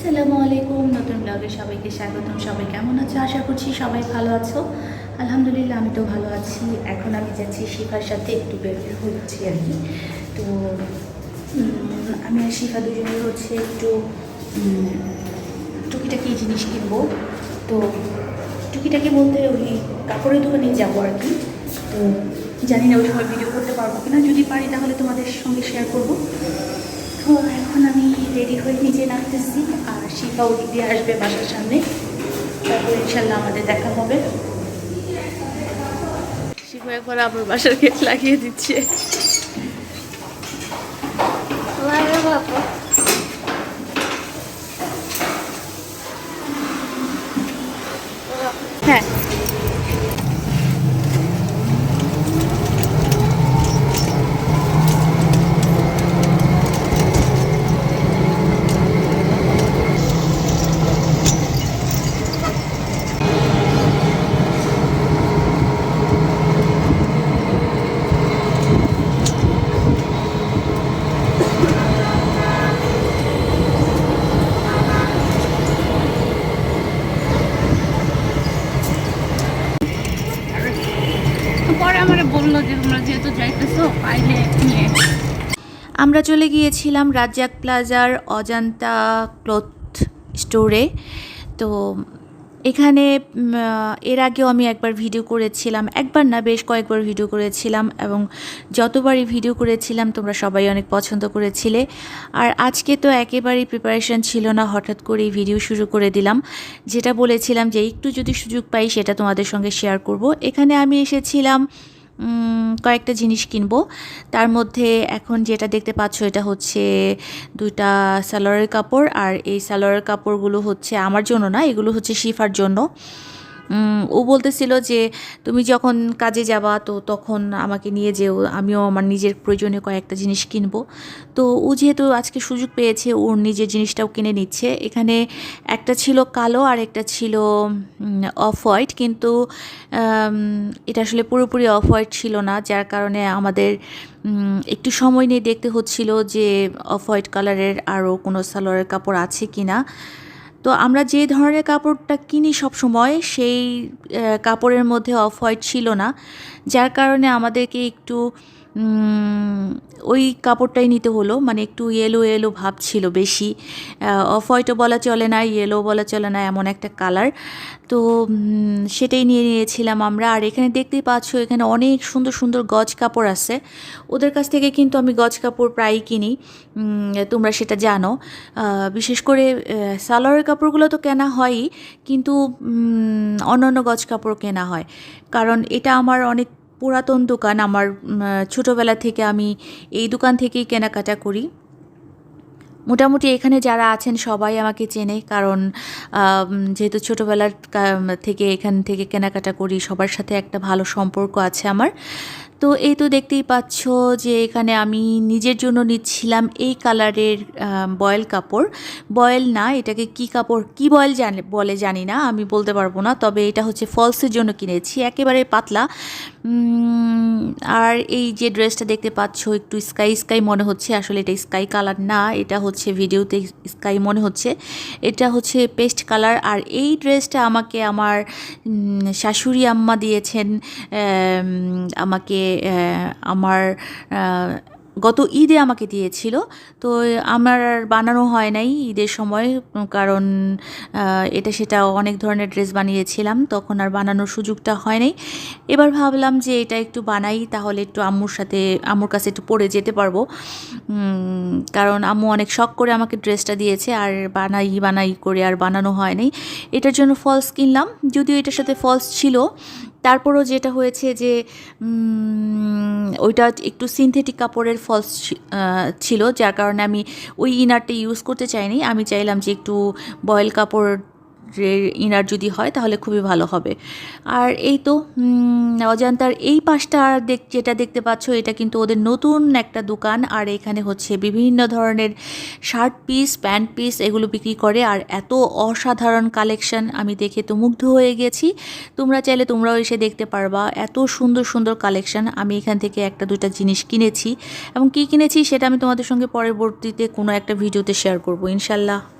আসসালামু আলাইকুম, নতুন ব্লগে সবাইকে স্বাগতম। সবাই কেমন আছো? আশা করছি সবাই ভালো আছো। আলহামদুলিল্লাহ, আমি তো ভালো আছি। এখন আমি যাচ্ছি শিফার সাথে একটু বের হচ্ছি আর কি। তো আমি আর শিফা দুজনে হচ্ছে একটু টুকিটাকি জিনিস কিনবো। তো, টুকিটাকি বলতে ওই কাপড়ের দোকানে যাব আর কি। তো, জানি না ওই সময় ভিডিও করতে পারব কিনা। যদি পারি তাহলে তোমাদের সঙ্গে শেয়ার করব। তো, এখন রেডি হয়ে নিচে নামতেছি আর শিফা ওদিক দিয়ে আসবে বাসার সামনে। তারপর ইনশাল্লাহ আমাদের দেখা হবে। শিফা একবার আবার বাসার গেট লাগিয়ে দিচ্ছে। হ্যাঁ পরে আমার বলল যে তোমরা যেহেতু যাইতেছো পাইলে নিয়ে। আমরা চলে গিয়েছিলাম রাজ্জাক প্লাজার অজান্তা ক্লথ স্টোরে। তো এখানে এর আগেও আমি একবার ভিডিও করেছিলাম, একবার না, বেশ কয়েকবার ভিডিও করেছিলাম এবং যতবারই ভিডিও করেছিলাম, তোমরা সবাই অনেক পছন্দ করেছিলে। আর আজকে তো একেবারেই প্রিপারেশন ছিল না, হঠাৎ করেই ভিডিও শুরু করে দিলাম, যেটা বলেছিলাম যে একটু যদি সুযোগ পাই, সেটা তোমাদের সঙ্গে শেয়ার করব। এখানে আমি এসেছিলাম কয়েকটা জিনিস কিনবো। তার মধ্যে এখন যেটা দেখতে পাচ্ছ এটা হচ্ছে দুইটা সালোয়ারের কাপড়, আর এই সালোয়ারের কাপড়গুলো হচ্ছে আমার জন্য না, এগুলো হচ্ছে শিফার জন্য। ও বলতেছিল যে, তুমি যখন কাজে যাবা, তো তখন আমাকে নিয়ে যেও। আমিও আমার নিজের প্রয়োজনে কয়েকটা জিনিস কিনবো। তো ও যেহেতু আজকে সুযোগ পেয়েছে ওর নিজের জিনিসটাও কিনে নিচ্ছে। এখানে একটা ছিল কালো আর একটা ছিল অফ হোয়াইট কিন্তু এটা আসলে পুরোপুরি অফ হোয়াইট ছিল না, যার কারণে আমাদের একটু সময় নিয়ে দেখতে হচ্ছিল যে অফ হোয়াইট কালারের আরও কোনো সালোয়ারের কাপড় আছে কি না তো আমরা যে ধরনের কাপড়টা কিনি সব সময়, সেই কাপড়ের মধ্যে অফ হোয়াইট ছিল না, যার কারণে আমাদেরকে একটু ওই কাপড়টাই নিতে হলো। মানে একটু ইয়েলো ইয়েলো ভাব ছিল বেশি। অফ হোয়াইটও বলা চলে না ইয়েলো বলা চলে না, এমন একটা কালার তো সেটাই নিয়ে নিয়েছিলাম আমরা। আর এখানে দেখতেই পাচ্ছ, এখানে অনেক সুন্দর সুন্দর গজ কাপড় আছে। ওদের কাছ থেকে কিন্তু আমি গজ কাপড় প্রায়ই কিনি। তোমরা সেটা জানো। বিশেষ করে সালোয়ারের কাপড়গুলো তো কেনা হয়ই, কিন্তু অন্যান্য গজ কাপড় কেনা হয়। কারণ এটা আমার অনেক পুরাতন দোকান আমার ছোটোবেলা থেকে আমি এই দোকান থেকেই কেনাকাটা করি। মোটামুটি এখানে যারা আছেন সবাই আমাকে চেনে কারণ যেহেতু ছোটোবেলার থেকে এখান থেকে কেনাকাটা করি, সবার সাথে একটা ভালো সম্পর্ক আছে আমার। তো এই তো দেখতেই পাচ্ছ যে এখানে আমি নিজের জন্য নিচ্ছিলাম এই কালারের বয়েল কাপড়। বয়েল না, এটাকে কি কাপড়, কি বয়েল জানে, বলে জানি না, আমি বলতে পারব না, তবে এটা হচ্ছে ফলসের জন্য কিনেছি, একেবারে পাতলা। আর এই যে ড্রেসটা দেখতে পাচ্ছ, একটু স্কাই স্কাই মনে হচ্ছে, আসলে এটা স্কাই কালার না, এটা হচ্ছে ভিডিওতে স্কাই মনে হচ্ছে। এটা হচ্ছে পেস্ট কালার, আর এই ড্রেসটা আমাকে আমার শাশুড়ি আম্মা দিয়েছেন আমাকে আমার গত ঈদে আমাকে দিয়েছিল। তো আমার আর বানানো হয় নাই ঈদের সময়, কারণ এটা সেটা অনেক ধরনের ড্রেস বানিয়েছিলাম, তখন আর বানানোর সুযোগটা হয় নাই। এবার ভাবলাম যে এটা একটু বানাই, তাহলে একটু আম্মুর সাথে, আম্মুর কাছে একটু পরে যেতে পারব। কারণ আম্মু অনেক শখ করে আমাকে ড্রেসটা দিয়েছে, আর বানাই বানাই করে আর বানানো হয় নাই। এটার জন্য ফলস কিনলাম, যদিও এটার সাথে ফলস ছিল। তারপরও যেটা হয়েছে যে ওইটা একটু সিনথেটিক কাপড়ের ফলস ছিল, যার কারণে আমি ওই ইনারটা ইউজ করতে চাইনি। আমি চাইলাম যে একটু বয়েল কাপড় ইনার যদি হয় তাহলে খুবই ভালো হবে। আর এই তো অজান্তার এই পাশটা দেখ, যেটা দেখতে পাচ্ছ এটা কিন্তু ওদের নতুন একটা দোকান। আর এখানে হচ্ছে বিভিন্ন ধরনের শার্ট পিস, প্যান্ট পিস এগুলো বিক্রি করে। আর এত অসাধারণ কালেকশন, আমি দেখে তো মুগ্ধ হয়ে গেছি। তোমরা চাইলে তোমরাও এসে দেখতে পারবা। এত সুন্দর সুন্দর কালেকশন, আমি এখান থেকে একটা দুটা জিনিস কিনেছি। এবং কী কিনেছি সেটা আমি তোমাদের সঙ্গে পরবর্তীতে কোনো একটা ভিডিওতে শেয়ার করব, ইনশাল্লাহ।